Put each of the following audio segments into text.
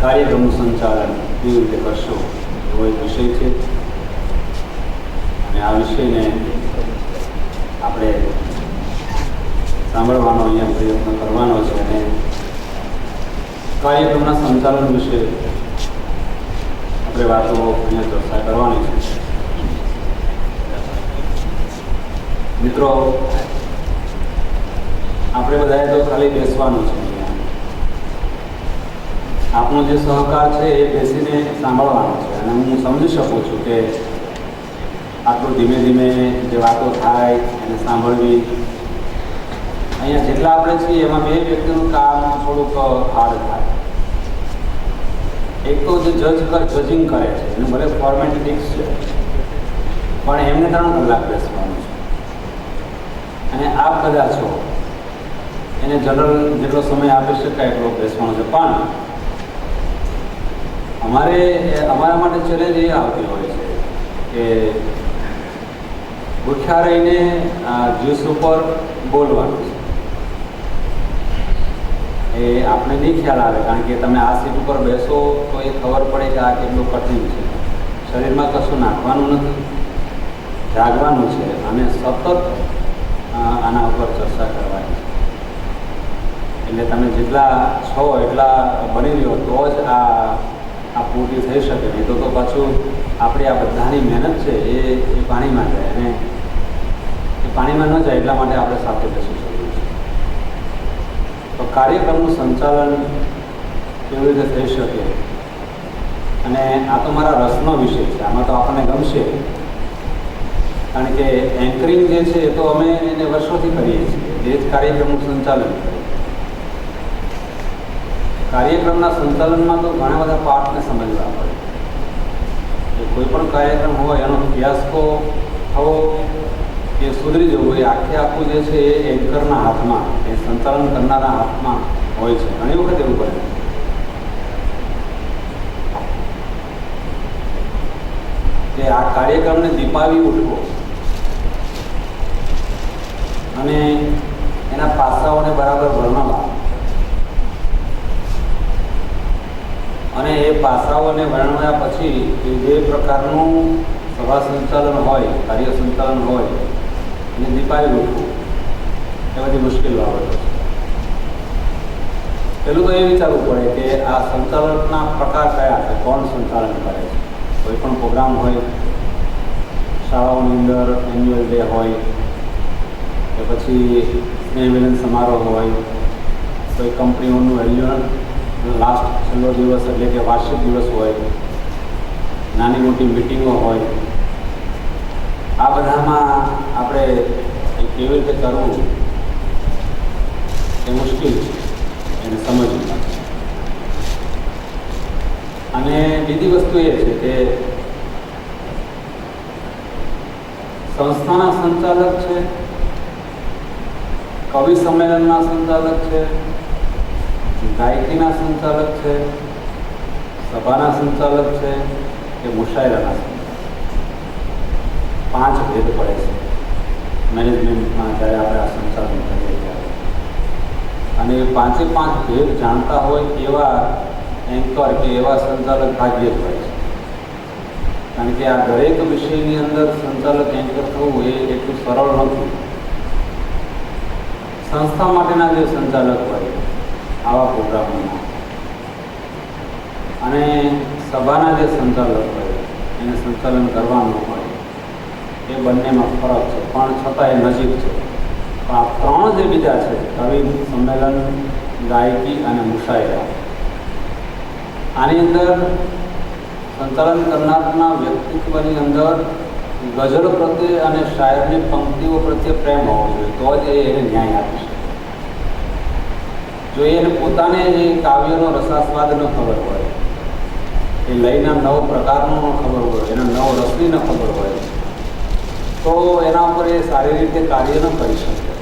કાર્યક્રમનું સંચાલન કેવી રીતે કરશો, એવો એક વિષય છે. અને આ વિષયને આપણે સાંભળવાનો અહીંયા પ્રયત્ન કરવાનો છે અને કાર્યક્રમના સંચાલન વિશે આપણે વાતો અહીંયા ચર્ચા કરવાની છે. મિત્રો, આપણે બધાએ તો ખાલી બેસવાનું છે. આપનો જે સહકાર છે એ બેસીને સાંભળવાનો છે. અને હું સમજી શકું છું કે આટલું ધીમે ધીમે જે વાતો થાય એને સાંભળવી, અહીંયા જેટલા આપણે છીએ એમાં બે વ્યક્તિનું કામ થોડુંક હાર્ડ થાય. એક તો જે જજ કર જજિંગ કરે છે, એનું ભલે ફોર્મેટ ફિક્સ છે, પણ એમને ત્રણ કલાક બેસવાનું છે. અને આપ કદાચ છો એને જનરલ જેટલો સમય આપી શકાય એટલો બેસવાનો છે. પણ અમારે અમારા માટે ચેલેન્જ એ આવતી હોય છે કે ભૂખ્યા રહીને જ્યુસ ઉપર બોલવાનું છે. એ આપણે નહીં ખ્યાલ આવે, કારણ કે તમે આ સીટ ઉપર બેસો તો એ ખબર પડે કે આ કેટલું કઠિન છે. શરીરમાં કશું નાખવાનું નથી, જાગવાનું છે અને સતત આના ઉપર ચર્ચા કરવાની છે. એટલે તમે જેટલા છો, એટલા બની રહ્યો, તો જ આ આ પૂરી થઈ શકે. નહીં તો તો પાછું આપણી આ બધાની મહેનત છે, એ એ પાણીમાં જાય. અને એ પાણીમાં ન જાય એટલા માટે આપણે સાથે બેસવું જરૂરી છે. તો કાર્યક્રમનું સંચાલન કેવી રીતે થઈ શકે? અને આ તો મારા રસનો વિષય છે. આમાં તો આપણને ગમશે. કારણ કે એન્કરિંગ જે છે, એ તો અમે એને વર્ષોથી કરીએ છીએ. એ જ કાર્યક્રમનું સંચાલન. કાર્યક્રમના સંચાલનમાં તો ઘણા બધા પાર્ટને સમજવા પડે. કોઈ પણ કાર્યક્રમ હોય, એનો ફિયાસ્કો થવો એ સુધરી જવું, એ આખે આખું જે છે એ એન્કરના હાથમાં, એ સંચાલન કરનારા હાથમાં હોય છે. ઘણી વખત એવું બને. કે આ કાર્યક્રમને દીપાવી ઉઠવો. અને એના પાસાઓને બરાબર વર્ણવવા અને એ પાસાઓને વર્ણવ્યા પછી જે પ્રકારનું સભા સંચાલન હોય, કાર્ય સંચાલન હોય, એને દીપાવી ઉઠવું એ બધી મુશ્કેલ બાબતો છે. પેલું તો એ વિચારવું પડે કે આ સંચાલનના પ્રકાર કયા છે, કોણ સંચાલન કરે છે? કોઈ પણ પ્રોગ્રામ હોય, શાળાઓની અંદર એન્યુઅલ ડે હોય, કે પછી સ્નેહ સમારોહ હોય, કોઈ કંપનીઓનું એન્યુઅલ લાસ્ટ છેલ્લો દિવસ એટલે કે વાર્ષિક દિવસ હોય, નાની મોટી મિટિંગો હોય, આ બધામાં આપણે કેવી રીતે કરવું એ મુશ્કેલ છે એને સમજવું. અને બીજી વસ્તુ એ છે કે સંસ્થાના સંચાલક છે, કવિ સંમેલનના સંચાલક છે ગાયકીના સંચાલક છે, સભાના સંચાલક છે કે મુશાયરાના પાંચ ભેદ પડે છે. મેનેજમેન્ટમાં જ્યારે આપણે આ સંચાલન કરીએ ત્યારે. અને પાંચે પાંચ ભેદ જાણતા હોય એવા એન્કર કે એવા સંચાલક ભાગ્ય જ હોય છે. કારણ કે આ દરેક વિષયની અંદર સંચાલક એન્કર થવું એ એટલું સરળ નથી. સંસ્થા માટેના જે સંચાલક હોય આવા પ્રોગ્રામોના અને સભાના જે સંચાલક હોય, એને સંચાલન કરવાનું હોય, એ બંનેમાં ફરક છે. પણ છતાં એ નજીક છે. આ ત્રણ જે બીજા છે, કવિ, સંમેલન, ગાયકી અને મુશાયરા આની અંદર સંચાલન કરનારના વ્યક્તિત્વની અંદર ગઝલ પ્રત્યે અને શાયરની પંક્તિઓ પ્રત્યે પ્રેમ હોવો જોઈએ. તો જ એને ન્યાય આપી જો એને પોતાને જે કાવ્યનો રસાસ્વાદ ન ખબર હોય, એ લયના નવ પ્રકારનો ન ખબર હોય, એના નવ રસની ન ખબર હોય, તો એના ઉપર એ સારી રીતે કાર્ય ન કરી શકે.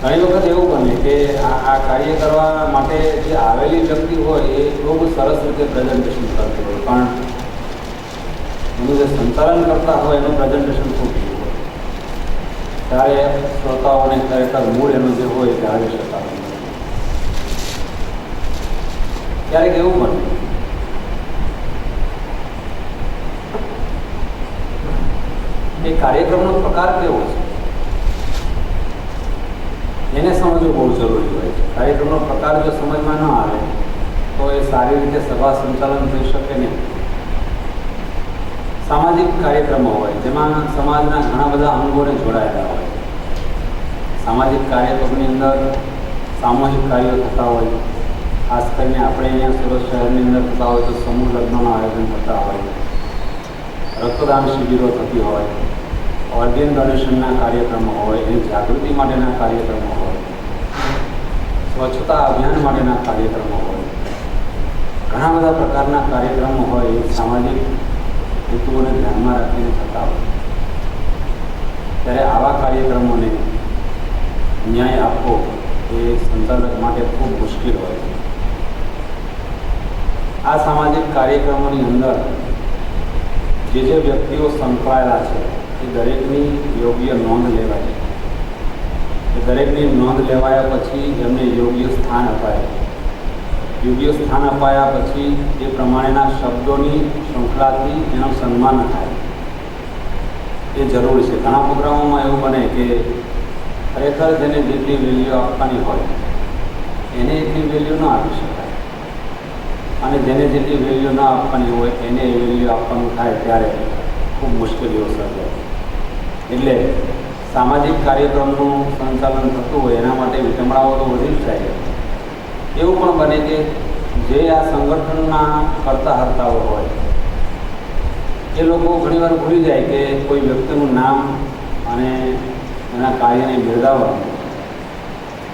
ઘણી વખત એવું બને કે આ કાર્ય કરવા માટે જે આવેલી વ્યક્તિ હોય, એ ખૂબ સરસ રીતે પ્રેઝન્ટેશન કરતી હોય, પણ એનું જે સંચાલન કરતા હોય, એનું પ્રેઝન્ટેશન ખૂબ ત્યારે શ્રોતાઓને ખરેખર મૂળ એનું જે હોય જાણી શકતા ક્યારેક એવું બને એ કાર્યક્રમનો પ્રકાર કેવો છે? એને સમજવું બહુ જરૂરી હોય છે. કાર્યક્રમનો પ્રકાર જો સમજમાં ન આવે, તો એ સારી રીતે સભા સંચાલન થઈ શકે નહીં. સામાજિક કાર્યક્રમો હોય, જેમાં સમાજના ઘણા બધા અંગોને જોડાયેલા હોય. સામાજિક કાર્યક્રમની અંદર સામૂહિક કાર્યો થતા હોય, ખાસ કરીને આપણે અહીંયા સુરત શહેરની અંદર થતા હોય તો સમૂહ લગ્નનું આયોજન થતા હોય, રક્તદાન શિબિરો થતી હોય, ઓર્ગેન ડોનેશનના કાર્યક્રમો હોય એની જાગૃતિ માટેના કાર્યક્રમો હોય, સ્વચ્છતા અભિયાન માટેના કાર્યક્રમો હોય, ઘણા બધા પ્રકારના કાર્યક્રમો હોય સામાજિક હેતુઓને ધ્યાનમાં રાખીને થતા હોય. ત્યારે આવા કાર્યક્રમોને ન્યાય આપવો એ સંચાલક માટે ખૂબ મુશ્કેલ હોય છે. આ સામાજિક કાર્યક્રમોની અંદર જે જે વ્યક્તિઓ સંકળાયેલા છે, એ દરેકની યોગ્ય નોંધ લેવાય. છે દરેકની નોંધ લેવાયા પછી એમને યોગ્ય સ્થાન અપાય. યોગ્ય સ્થાન અપાયા પછી એ પ્રમાણેના શબ્દોની શૃંખલાથી એનું સન્માન થાય. એ જરૂર છે. ઘણા પ્રોગ્રામોમાં એવું બને કે ખરેખર જેને જેટલી વેલ્યુ આપવાની હોય, એને એટલી વેલ્યુ ન આપી શકાય. અને જેને જેટલી વેલ્યુ ન આપવાની હોય, એને એ વેલ્યુ આપવાનું થાય ત્યારે ખૂબ મુશ્કેલીઓ સર્જાય. એટલે સામાજિક કાર્યક્રમનું સંચાલન થતું હોય, એના માટે વિટંબણાઓ તો વધી જ જાય એવું પણ બને કે જે આ સંગઠનના કરતા હર્તાઓ હોય, એ લોકો ઘણીવાર ભૂલી જાય કે કોઈ વ્યક્તિનું નામ અને એના કાર્યને બિરદાવવા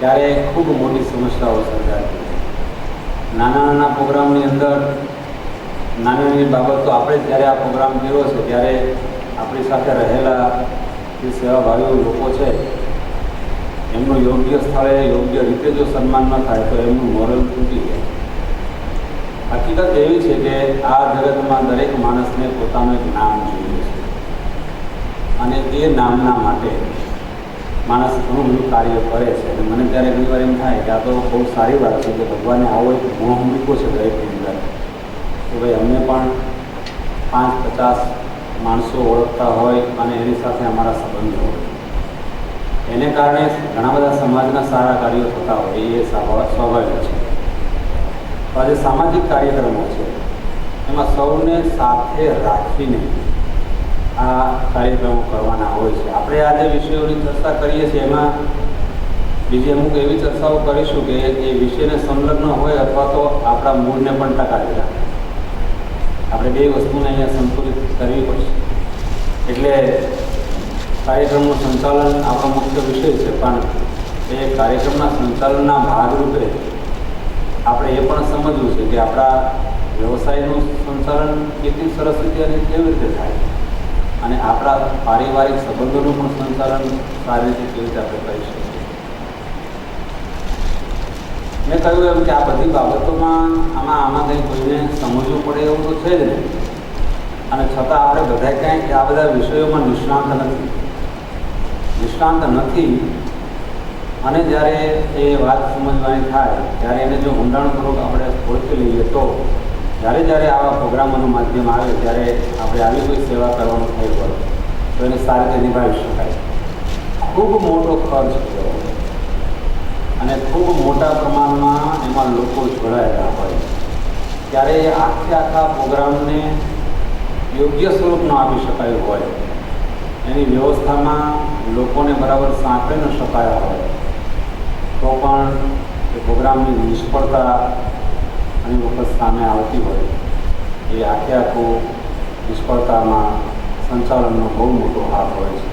ત્યારે ખૂબ મોટી સમસ્યાઓ સર્જાય નાના નાના પ્રોગ્રામની અંદર નાની નાની બાબતો આપણે જ્યારે આ પ્રોગ્રામ કર્યો છે, ત્યારે આપણી સાથે રહેલા જે સેવાભાવીઓ લોકો છે એમનું યોગ્ય સ્થળે યોગ્ય રીતે જો સન્માન ન થાય તો એમનું મોરલ તૂટી જાય. હકીકત એવી છે કે આ જગતમાં દરેક માણસને પોતાનું એક નામ જોઈએ છે. અને એ નામના માટે માણસ ઘણું બધું કાર્ય કરે છે. અને મને ત્યારે ઘણી વાર એમ થાય કે આ તો બહુ સારી વાત છે કે ભગવાને આવો એક મોહ મૂક્યો છે દરેકની અંદર. કે ભાઈ અમને પણ પાંચ પચાસ માણસો ઓળખતા હોય અને એની સાથે અમારા સંબંધો હોય. એને કારણે ઘણા બધા સમાજના સારા કાર્યો થતા હોય એ સ્વાભા- સ્વાભાવિક છે. આજે સામાજિક કાર્યક્રમો છે. એમાં સૌને સાથે રાખીને આ કાર્યક્રમો કરવાના હોય છે. આપણે આ જે વિષયોની ચર્ચા કરીએ છીએ. એમાં બીજી અમુક એવી ચર્ચાઓ કરીશું કે એ વિષયને સંલગ્ન હોય અથવા તો આપણા મૂળને પણ ટકાવી રાખે. આપણે બે વસ્તુને અહીંયા સંતુલિત કરવી પડશે. એટલે કાર્યક્રમનું સંચાલન આપણો મુખ્ય વિષય છે, પણ એ કાર્યક્રમના સંચાલનના ભાગરૂપે આપણે એ પણ સમજવું છે કે આપણા વ્યવસાયનું સંચાલન કેટલી સરસ રીતે અને કેવી રીતે થાય. અને આપણા પારિવારિક સંબંધોનું પણ સંચાલન સારી રીતે કેવી રીતે આપણે કરી શકીએ. મેં કહ્યું એમ કે આ બધી બાબતોમાં આમાં આમાં કંઈ કોઈને સમજવું પડે એવું તો છે જ નહીં. અને છતાં આપણે બધા ક્યાંય આ બધા વિષયોમાં નિષ્ણાંત નથી. નિષ્ણાંત નથી. અને જ્યારે એ વાત સમજવાની થાય, ત્યારે એને જો ઊંડાણપૂર્વક આપણે ઓળખી લઈએ તો, જ્યારે જ્યારે આવા પ્રોગ્રામોનું માધ્યમ આવે, ત્યારે આપણે આવી કોઈ સેવા કરવાનું થઈ હોય, તો એને સારી રીતે નિભાવી શકાય. ખૂબ મોટો ખર્ચ થયો. અને ખૂબ મોટા પ્રમાણમાં એમાં લોકો જોડાયેલા હોય. ત્યારે એ આખે આખા પ્રોગ્રામને યોગ્ય સ્વરૂપ ન આપી શકાયું હોય. એની વ્યવસ્થામાં લોકોને બરાબર સાંકળી ન શકાયા હોય, તો પણ એ પ્રોગ્રામની નિષ્ફળતા ઘણી વખત સામે આવતી હોય. એ આખે આખું નિષ્ફળતામાં સંચાલનનો બહુ મોટો હાથ હોય છે.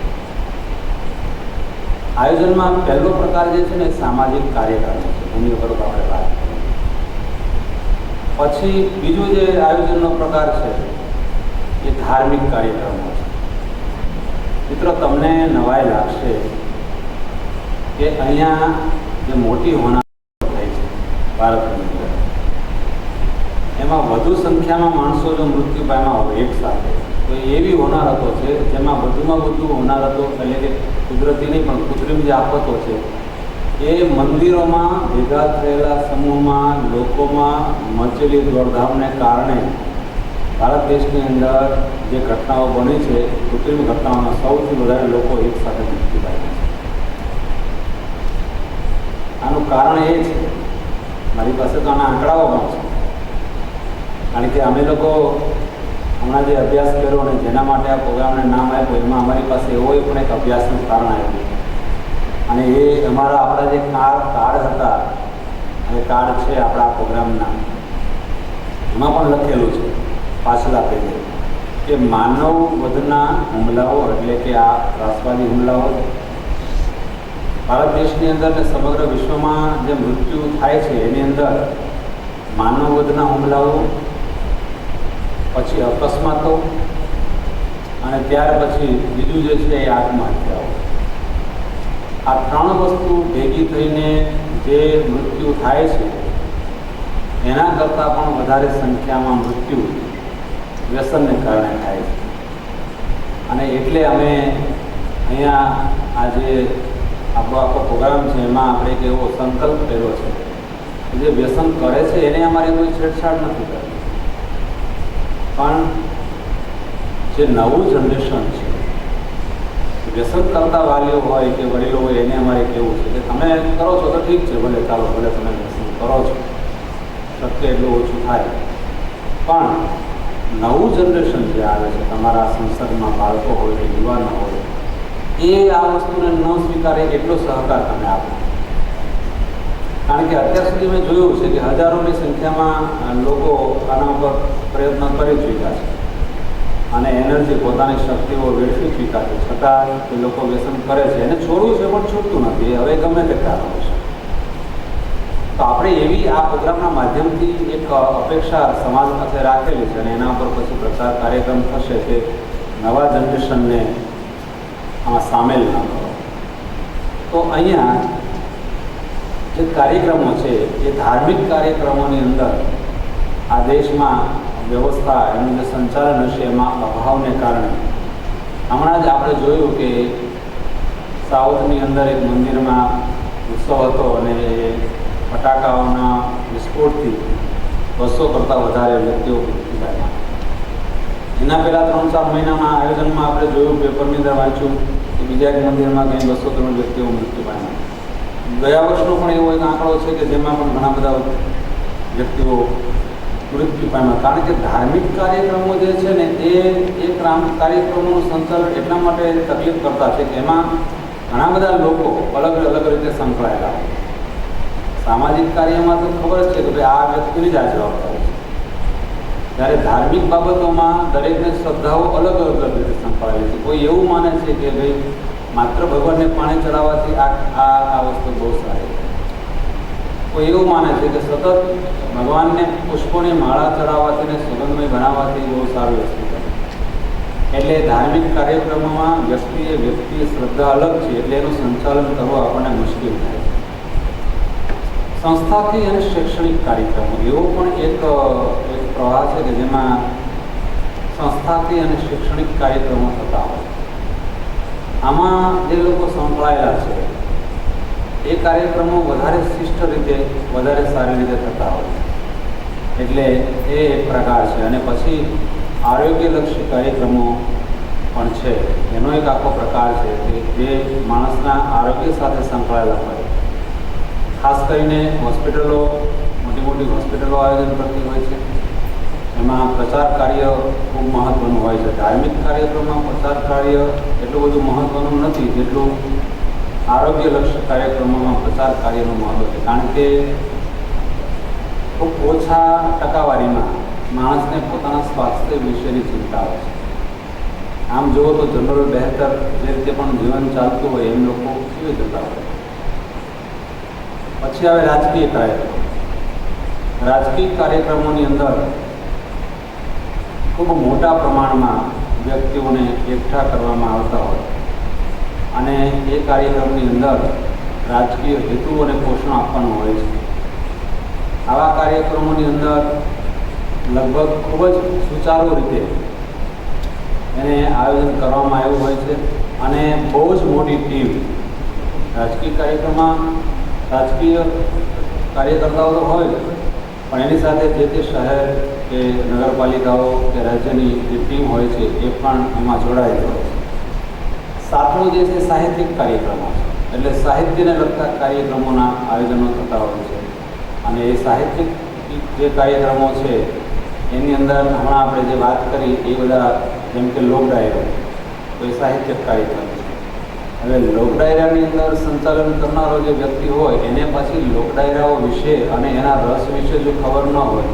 આયોજનમાં પહેલો પ્રકાર જે છે ને સામાજિક કાર્યક્રમ છે. એની ઉપર આપણે વાત પછી બીજું જે આયોજનનો પ્રકાર છે, એ ધાર્મિક કાર્યક્રમો છે. મિત્રો તમને નવાઈ લાગશે કે અહીંયા જે મોટી હોનારતો થાય છે ભારતની અંદર. એમાં વધુ સંખ્યામાં માણસો જો મૃત્યુ પામ્યા હોય એક સાથે. તો એવી હોનારતો છે જેમાં વધુમાં વધુ હોનારતો એટલે કે કુદરતી નહીં, પણ કૃત્રિમ જે આફતો છે, એ મંદિરોમાં ભેગા થયેલા સમૂહમાં, લોકોમાં મચેલી દોડધામને કારણે ભારત દેશની અંદર જે ઘટનાઓ બની છે, કૃત્રિમ ઘટનાઓમાં સૌથી વધારે લોકો એક સાથે મૃત્યુ પામ્યા છે. આનું કારણ એ છે, મારી પાસે તો આના આંકડાઓ પણ છે. કારણ કે અમે લોકો હમણાં જે અભ્યાસ કર્યો અને જેના માટે આ પ્રોગ્રામને નામ આપ્યું, એમાં અમારી પાસે એવો પણ એક અભ્યાસનું કારણ આવ્યું. અને એ અમારા આપણા જે કાર્ડ કાર્ડ હતા એ કાર્ડ છે આપણા પ્રોગ્રામના. એમાં પણ લખેલું છે. પાછલા પેજે કે માનવ વધના હુમલાઓ, એટલે કે આ ત્રાસવાદી હુમલાઓ, ભારત દેશની અંદર ને સમગ્ર વિશ્વમાં જે મૃત્યુ થાય છે, એની અંદર માનવ વધના હુમલાઓ, પછી અકસ્માતો, અને ત્યાર પછી બીજું જે છે એ આત્મહત્યાઓ. આ ત્રણ વસ્તુ ભેગી થઈને જે મૃત્યુ થાય છે, એના કરતાં પણ વધારે સંખ્યામાં મૃત્યુ વ્યસનને કારણે થાય છે. અને એટલે અમે અહીંયા આજે આપણો આખો પ્રોગ્રામ છે, એમાં આપણે એક એવો સંકલ્પ કર્યો છે જે વ્યસન કરે છે, એને અમારે કોઈ છેડછાડ નથી કરતી પણ જે નવું જનરેશન છે, વ્યસન કરતા વાલીઓ હોય કે વડીલો હોય, એને અમારે કેવું છે કે તમે કરો છો તો ઠીક છે, ભલે ચાલો, ભલે તમે વ્યસન કરો છો. શક્ય એટલું ઓછું થાય. પણ નવું જનરેશન જે આવે છે, તમારા સંસદમાં બાળકો હોય કે યુવાનો હોય, એ આ વસ્તુને ન સ્વીકારે એટલો સહકાર તમે આપો. કારણ કે અત્યાર સુધી મેં જોયું છે કે હજારોની સંખ્યામાં લોકો આના ઉપર પ્રયત્ન કરી ચૂક્યા છે. અને એનર્જી પોતાની શક્તિઓ વેડફી ચૂક્યા છે. છતાં એ લોકો વ્યસન કરે છે. એને છોડવું છે પણ છૂટતું નથી. હવે ગમે તે કારણ છે. તો આપણે એવી આ પ્રોગ્રામના માધ્યમથી એક અપેક્ષા સમાજ પાસે રાખેલી છે અને એના ઉપર પછી પ્રચાર કાર્યક્રમ થશે કે નવા જનરેશનને આમાં સામેલ ના કરો. તો અહીંયા જે કાર્યક્રમો છે, એ ધાર્મિક કાર્યક્રમોની અંદર આ દેશમાં વ્યવસ્થા એનું જે સંચાલન હશે, એમાં અભાવને કારણે. હમણાં જ આપણે જોયું કે સાઉથની અંદર એક મંદિરમાં ઉત્સવ હતો અને ફટાકાઓના વિસ્ફોટથી બસો કરતાં વધારે વ્યક્તિઓ પામ્યા. એના પહેલાં ત્રણ ચાર મહિનાના આયોજનમાં આપણે જોયું, પેપરની અંદર વાંચ્યું કે બીજા એક મંદિરમાં કંઈ બસો ત્રણ વ્યક્તિઓ મૃત્યુ પામ્યા. ગયા વર્ષનો પણ એવો એક આંકડો છે કે જેમાં પણ ઘણા બધા વ્યક્તિઓ મૃત્યુ પામ્યા. કારણ કે ધાર્મિક કાર્યક્રમો જે છે ને, એ એ ક્રામ કાર્યક્રમોનું સંચાલન એટલા માટે તકલીફ કરતા છે કે એમાં ઘણા બધા લોકો અલગ અલગ રીતે સંકળાયેલા હોય. સામાજિક કાર્યમાં તો ખબર જ છે કે ભાઈ આ વ્યક્તિની જ આ જવાબદારી છે ત્યારે ધાર્મિક બાબતોમાં દરેકને શ્રદ્ધાઓ અલગ અલગ રીતે સંકળાયેલી છે. કોઈ એવું માને છે કે ભાઈ માત્ર ભગવાનને પાણી ચડાવવાથી આ આ આ વસ્તુ બહુ સારી કોઈ એવું માને છે કે સતત ભગવાનને પુષ્પોની માળા ચડાવવાથી ને સુગંધમય બનાવવાથી બહુ સારી વસ્તુ એટલે ધાર્મિક કાર્યક્રમોમાં વ્યક્તિએ વ્યક્તિએ શ્રદ્ધા અલગ છે એટલે એનું સંચાલન કરવું આપણને મુશ્કેલ થાય છે. સંસ્થાથી અને શૈક્ષણિક કાર્યક્રમો. એવો પણ એક એક પ્રવાહ છે કે જેમાં સંસ્થાથી અને શૈક્ષણિક કાર્યક્રમો થતા હોય. આમાં જે લોકો સંકળાયેલા છે, એ કાર્યક્રમો વધારે શિષ્ટ રીતે, વધારે સારી રીતે થતા હોય એટલે એ એક પ્રકાર છે. અને પછી આરોગ્યલક્ષી કાર્યક્રમો પણ છે. એનો એક આખો પ્રકાર છે કે જે માણસના આરોગ્ય સાથે સંકળાયેલા હોય. ખાસ કરીને હોસ્પિટલો, મોટી મોટી હોસ્પિટલો આયોજન કરતી હોય છે. એમાં પ્રચાર કાર્ય ખૂબ મહત્ત્વનું હોય છે. ધાર્મિક કાર્યક્રમમાં પ્રચાર કાર્ય એટલું બધું મહત્ત્વનું નથી જેટલું આરોગ્યલક્ષી કાર્યક્રમોમાં પ્રચાર કાર્યનું મહત્ત્વ છે. કારણ કે ખૂબ ઓછા ટકાવારીમાં માણસને પોતાના સ્વાસ્થ્ય વિશેની ચિંતા હોય છે. આમ જુઓ તો જનરલ બહેતર જે રીતે પણ જીવન ચાલતું હોય એમ લોકો કેવી જતા હોય પછી આવે રાજકીય કાર્યક્રમ. રાજકીય કાર્યક્રમોની અંદર ખૂબ મોટા પ્રમાણમાં વ્યક્તિઓને એકઠા કરવામાં આવતા હોય. અને એ કાર્યક્રમની અંદર રાજકીય હેતુઓને પોષણ આપવાનું હોય છે. આવા કાર્યક્રમોની અંદર લગભગ ખૂબ જ સુચારુ રીતે એને આયોજન કરવામાં આવ્યું હોય છે. અને બહુ જ મોટી ટીમ રાજકીય કાર્યક્રમમાં રાજકીય કાર્યકર્તાઓ તો હોય પણ એની સાથે જે તે શહેર કે નગરપાલિકાઓ કે રાજ્યની જે ટીમ હોય છે, એ પણ એમાં જોડાયેલી હોય છે. સાતમો જે છે, સાહિત્યિક કાર્યક્રમો એટલે સાહિત્યને લગતા કાર્યક્રમોના આયોજનો થતા હોય છે. અને એ સાહિત્યિક જે કાર્યક્રમો છે, એની અંદર હમણાં આપણે જે વાત કરી, એ બધા જેમ કે લોક ડાયરો તો એ સાહિત્યિક કાર્યક્રમ હવે લોક ડાયરાની અંદર સંચાલન કરનારો જે વ્યક્તિ હોય, એને પછી લોક ડાયરાઓ વિશે અને એના રસ વિશે જો ખબર ન હોય,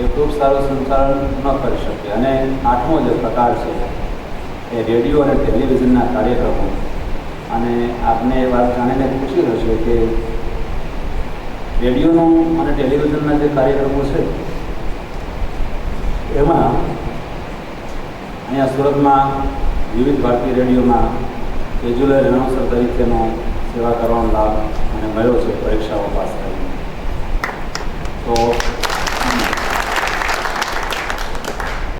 એ ખૂબ સારું સંચાલન ન કરી શકે. અને આઠમો જે પ્રકાર છે, એ રેડિયો અને ટેલિવિઝનના કાર્યક્રમો. અને આપને એ વાત જાણીને ખુશી હશે કે રેડિયોનું અને ટેલિવિઝનના જે કાર્યક્રમો છે, એમાં અહીંયા સુરતમાં વિવિધ ભારતીય રેડિયોમાં રેગ્યુલર એનાઉન્સર તરીકેનો સેવા કરવાનો લાભ મને મળ્યો છે પરીક્ષાઓ પાસ કરીને. તો